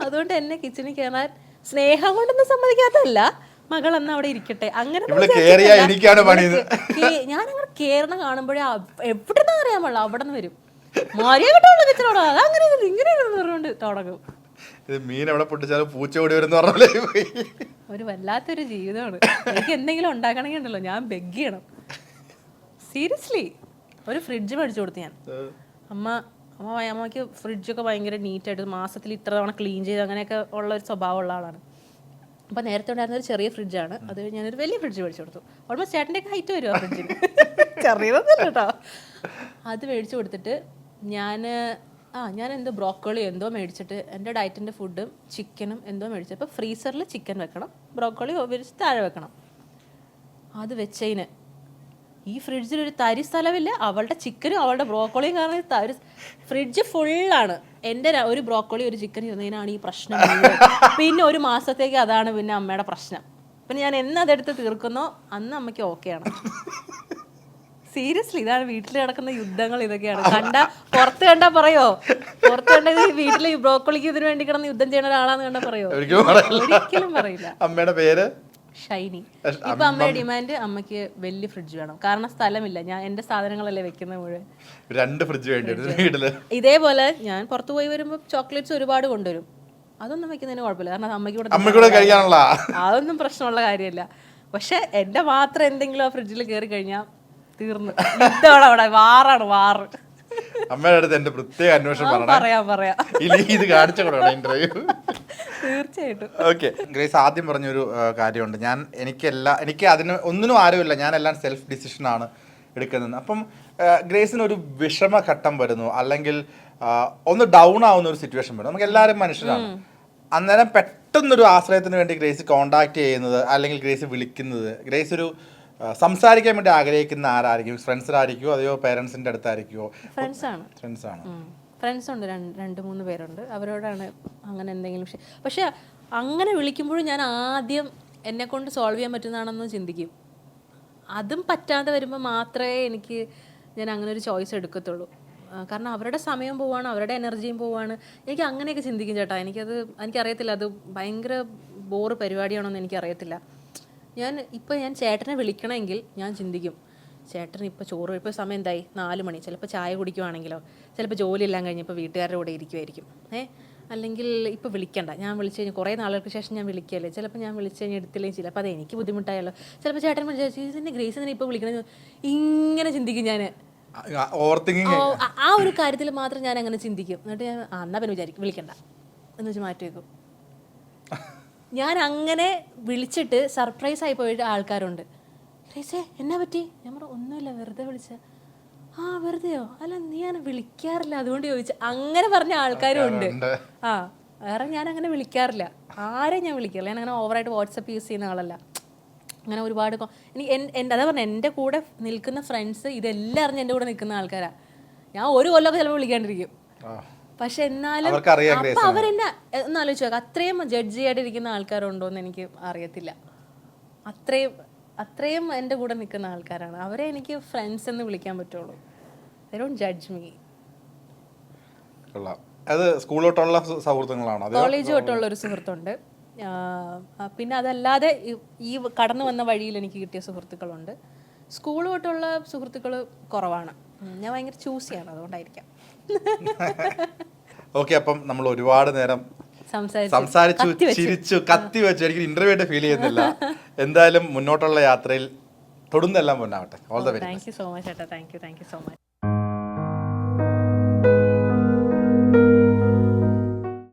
അതുകൊണ്ട് എന്നെ കിച്ചണിൽ കയറാൻ സ്നേഹം കൊണ്ടൊന്നും സമ്മതിക്കാത്തല്ല മകൾ അന്ന് അവിടെ ഇരിക്കട്ടെ. അങ്ങനെ. ഞാൻ അങ്ങനെ കേറണ കാണുമ്പോഴേ എവിടെ നിന്ന് അറിയാൻ പാടില്ല. അവിടെ നിന്ന് വരും. മാറിയ കിട്ടുള്ളൂ കിച്ചനോട് അതങ്ങനെ ഇങ്ങനെ പറഞ്ഞുകൊണ്ട് തുടങ്ങും. മീൻ എവിടെ പൊട്ടിച്ചാലും പൂച്ച ഓടി വരും എന്ന് പറഞ്ഞാലേ ഒരു വല്ലാത്തൊരു ജീവിതമാണ്. എനിക്ക് എന്തെങ്കിലും ഉണ്ടാക്കണമെങ്കിൽ ഉണ്ടല്ലോ. ഞാൻ ബെഗ് ചെയ്യണം. സീരിയസ്ലി. ഒരു ഫ്രിഡ്ജ് മേടിച്ചു കൊടുത്തു ഞാൻ. അമ്മ അമ്മ അമ്മയ്ക്ക് ഫ്രിഡ്ജൊക്കെ ഭയങ്കര നീറ്റായിട്ട് മാസത്തിൽ ഇത്ര തവണ ക്ലീൻ ചെയ്ത് അങ്ങനെയൊക്കെ ഉള്ള ഒരു സ്വഭാവമുള്ള ആളാണ്. അപ്പോൾ നേരത്തെ ഉണ്ടായിരുന്ന ഒരു ചെറിയ ഫ്രിഡ്ജാണ്. അത് ഞാനൊരു വലിയ ഫ്രിഡ്ജ് മേടിച്ചു കൊടുത്തു. ഓൾമോസ്റ്റ് ചേട്ടന്റെയൊക്കെ ഹൈറ്റ് വരും ആ ഫ്രിഡ്ജിന്. ചെറിയതൊന്നുമില്ല കേട്ടോ. അത് മേടിച്ചു കൊടുത്തിട്ട് ഞാൻ ആ ഞാൻ എന്തോ ബ്രോക്കോളി എന്തോ മേടിച്ചിട്ട് എന്റെ ഡയറ്റിന്റെ ഫുഡും ചിക്കനും എന്തോ മേടിച്ചപ്പോൾ ഫ്രീസറിൽ ചിക്കൻ വെക്കണം. ബ്രോക്കോളി ഒരു താഴെ വെക്കണം. അത് വെച്ചതിന് ഈ ഫ്രിഡ്ജിൽ ഒരു തരി സ്ഥലമില്ല. അവളുടെ ചിക്കനും അവളുടെ ബ്രോക്കോളിയും കാരണം തരി ഫ്രിഡ്ജ് ഫുള്ളാണ് എന്റെ ഒരു ബ്രോക്കോളി ഒരു ചിക്കൻ ഇരുന്നതിനാണ് ഈ പ്രശ്നം പിന്നെ ഒരു മാസത്തേക്ക് അതാണ് പിന്നെ അമ്മയുടെ പ്രശ്നം. പിന്നെ ഞാൻ എന്ന് അതെടുത്ത് തീർക്കുന്നോ. അന്ന് അമ്മയ്ക്ക് ഓക്കെയാണ് സീരിയസ്ലി ഇതാണ് വീട്ടിൽ നടക്കുന്ന യുദ്ധങ്ങൾ ഇതൊക്കെയാണ്. കണ്ട പുറത്ത് കണ്ടാ പറയോ? പുറത്ത് കണ്ടത് വീട്ടിൽ ഈ ബ്രോക്കോളിക്ക് ഇതിനു വേണ്ടി കിടന്ന് യുദ്ധം ചെയ്യുന്ന ഒരാളാന്ന് കണ്ടാ പറയോ. ഒരിക്കലും പറയില്ല. അമ്മയുടെ പേര്? ഷൈനി ഇപ്പൊ അമ്മയുടെ ഡിമാൻഡ് അമ്മയ്ക്ക് വലിയ ഫ്രിഡ്ജ് വേണം. കാരണം സ്ഥലമില്ല. ഞാൻ എന്റെ സാധനങ്ങളല്ലേ വെക്കുന്ന മുഴുവൻ. രണ്ട് ഫ്രിഡ്ജ് വേണ്ടി ഇതേപോലെ ഞാൻ പുറത്തു പോയി വരുമ്പോൾ ചോക്ലേറ്റ്സ് ഒരുപാട് കൊണ്ടുവരും. അതൊന്നും വെക്കുന്നതിന് കുഴപ്പമില്ല. കാരണം അമ്മയ്ക്ക് കൂടെ കഴിക്കാനുള്ള അതൊന്നും പ്രശ്നമുള്ള കാര്യമല്ല. പക്ഷെ എന്റെ മാത്രം എന്തെങ്കിലും ആ ഫ്രിഡ്ജിൽ കയറി കഴിഞ്ഞാൽ തീർന്നു. അവിടെ വാറാണ് വാറ്. അമ്മയുടെ അടുത്ത് എന്റെ പ്രത്യേക അന്വേഷണം പറയണം. പറയാം പറയാം. ഇനി ഇത് കാണിച്ചു കൊടുക്കണം ഇന്റർവ്യൂ തീർച്ചയായിട്ടും. ഓക്കെ ഗ്രേസ് ആദ്യം പറഞ്ഞൊരു കാര്യമുണ്ട്. ഞാൻ എനിക്ക് എല്ലാ എനിക്ക് അതിന് ഒന്നിനും ആരുമില്ല. ഞാൻ എല്ലാം സെൽഫ് ഡിസിഷൻ ആണ് എടുക്കുന്നത്. അപ്പം ഗ്രേസിന് ഒരു വിഷമ ഘട്ടം വരുന്നു. അല്ലെങ്കിൽ ഒന്ന് ഡൗൺ ആവുന്ന ഒരു സിറ്റുവേഷൻ വരുന്നു. നമുക്ക് എല്ലാവരും മനുഷ്യരാണ്. അന്നേരം പെട്ടെന്നൊരു ആശ്രയത്തിന് വേണ്ടി ഗ്രേസ് കോണ്ടാക്ട് ചെയ്യുന്നത് അല്ലെങ്കിൽ ഗ്രേസ് വിളിക്കുന്നത്. ഗ്രേസ് ഒരു സംസാരിക്കാൻ വേണ്ടി ആഗ്രഹിക്കുന്ന ആരായിരിക്കും? ഫ്രണ്ട്സിലായിരിക്കുമോ അതെയോ പേരൻസിന്റെ അടുത്തായിരിക്കുമോ ഫ്രണ്ട്സ് ആണ്. ഫ്രണ്ട്സ് ആണ്. ഫ്രണ്ട്സ് ഉണ്ട്. രണ്ട് മൂന്ന് പേരുണ്ട്. അവരോടാണ് അങ്ങനെ എന്തെങ്കിലും പക്ഷെ അങ്ങനെ വിളിക്കുമ്പോഴും ഞാൻ ആദ്യം എന്നെ കൊണ്ട് സോൾവ് ചെയ്യാൻ പറ്റുന്നതാണെന്ന് ചിന്തിക്കും. അതും പറ്റാതെ വരുമ്പോൾ മാത്രമേ എനിക്ക് ഞാൻ അങ്ങനെ ഒരു ചോയ്സ് എടുക്കത്തുള്ളൂ. കാരണം അവരുടെ സമയം പോവാണ് അവരുടെ എനർജിയും പോവാണ്. എനിക്ക് അങ്ങനെയൊക്കെ ചിന്തിക്കും ചേട്ടാ. എനിക്കത് എനിക്കറിയത്തില്ല. അത് ഭയങ്കര ബോറ് പരിപാടിയാണോന്ന് എനിക്കറിയത്തില്ല. ഞാൻ ഇപ്പോൾ ഞാൻ ചേട്ടനെ വിളിക്കണമെങ്കിൽ ഞാൻ ചിന്തിക്കും. ചേട്ടൻ ഇപ്പോൾ ചോറ് ഇപ്പോൾ സമയം എന്തായി? നാല് മണി. ചിലപ്പോൾ ചായ കുടിക്കുവാണെങ്കിലോ? ചിലപ്പോൾ ജോലിയെല്ലാം കഴിഞ്ഞപ്പോൾ വീട്ടുകാരുടെ കൂടെ ഇരിക്കുമായിരിക്കും ഏ? അല്ലെങ്കിൽ ഇപ്പോൾ വിളിക്കണ്ട. ഞാൻ വിളിച്ചു കഴിഞ്ഞാൽ കുറേ നാളുകൾക്ക് ശേഷം ഞാൻ വിളിക്കുകയല്ലേ? ചിലപ്പോൾ ഞാൻ വിളിച്ചു കഴിഞ്ഞാൽ എടുത്തില്ലെങ്കിൽ ചിലപ്പോൾ അത് എനിക്ക് ബുദ്ധിമുട്ടായല്ലോ. ചിലപ്പോൾ ചേട്ടൻ വിളിച്ചു ഇതിന്റെ ഗ്രേസ് തന്നെ ഇപ്പോൾ വിളിക്കണമെന്ന് ഇങ്ങനെ ചിന്തിക്കും ഞാൻ. ആ- ഒരു കാര്യത്തിൽ മാത്രം ഞാൻ അങ്ങനെ ചിന്തിക്കും. എന്നിട്ട് ഞാൻ അന്നാ എന്നാ പിന്നെ വിചാരിക്കും. വിളിക്കണ്ട. എന്ന് വെച്ച് മാറ്റി വെക്കും ഞാൻ അങ്ങനെ വിളിച്ചിട്ട് സർപ്രൈസ് ആയി പോയിട്ട് ആൾക്കാരുണ്ട്. റേസേ എന്നാ പറ്റി? ഞാൻ പറഞ്ഞു ഒന്നുമില്ല വെറുതെ വിളിച്ച. ആ വെറുതെയോ? അല്ല നീ ഞാൻ വിളിക്കാറില്ല. അതുകൊണ്ട് ചോദിച്ച അങ്ങനെ പറഞ്ഞ ആൾക്കാരും ഉണ്ട്. ആ വേറെ ഞാൻ അങ്ങനെ വിളിക്കാറില്ല. ആരെയും ഞാൻ വിളിക്കാറില്ല ഞാൻ അങ്ങനെ ഓവറായിട്ട് വാട്സപ്പ് യൂസ് ചെയ്യുന്ന ആളല്ല. അങ്ങനെ ഒരുപാട് ഇനി എനിക്ക് എൻ- എന്റെ അതാ പറഞ്ഞ എന്റെ കൂടെ നിൽക്കുന്ന ഫ്രണ്ട്സ് ഇതെല്ലാം അറിഞ്ഞ് എന്റെ കൂടെ നിൽക്കുന്ന ആൾക്കാരാണ് ഞാൻ ഒരു കൊല്ലമൊക്കെ ചിലപ്പോൾ വിളിക്കാണ്ടിരിക്കും. പക്ഷെ എന്നാലും അപ്പൊ അവരെന്നെ ഒന്ന് ആലോചിച്ച് നോക്കാം അത്രയും ജഡ്ജ് ചെയ്യാണ്ടിരിക്കുന്ന ആൾക്കാരുണ്ടോ എന്ന് എനിക്ക് അറിയത്തില്ല. അത്രയും അത്രയും എന്റെ കൂടെ നിൽക്കുന്ന ആൾക്കാരാണ്. അവരെ എനിക്ക് ഫ്രണ്ട്സ് എന്ന് വിളിക്കാൻ പറ്റുള്ളൂ. ദേ ഡോണ്ട് ജഡ്ജ് മീ അത് സൗഹൃദങ്ങളാണ്? കോളേജ് തൊട്ടുള്ള ഒരു സുഹൃത്തുണ്ട്. പിന്നെ അതല്ലാതെ ഈ- കടന്നു വന്ന വഴിയിൽ എനിക്ക് കിട്ടിയ സുഹൃത്തുക്കളുണ്ട്. സ്കൂൾ തൊട്ടുള്ള സുഹൃത്തുക്കൾ കുറവാണ്. ഞാൻ ഭയങ്കര ചൂസിയാണ് ചെയ്യാണ് അതുകൊണ്ടായിരിക്കാം. ഓക്കെ അപ്പം നമ്മൾ ഒരുപാട് നേരം സംസാരിച്ച്. ചിരിച്ചു കത്തി വെച്ചു. എനിക്ക് ഇന്റർവ്യൂ ആയിട്ട് ഫീൽ ചെയ്യുന്നില്ല. എന്തായാലും മുന്നോട്ടുള്ള യാത്രയിൽ തൊടുന്നെല്ലാം മുന്നാവട്ടെ. All the very thank you so much ചേട്ടാ. Thank you thank you so much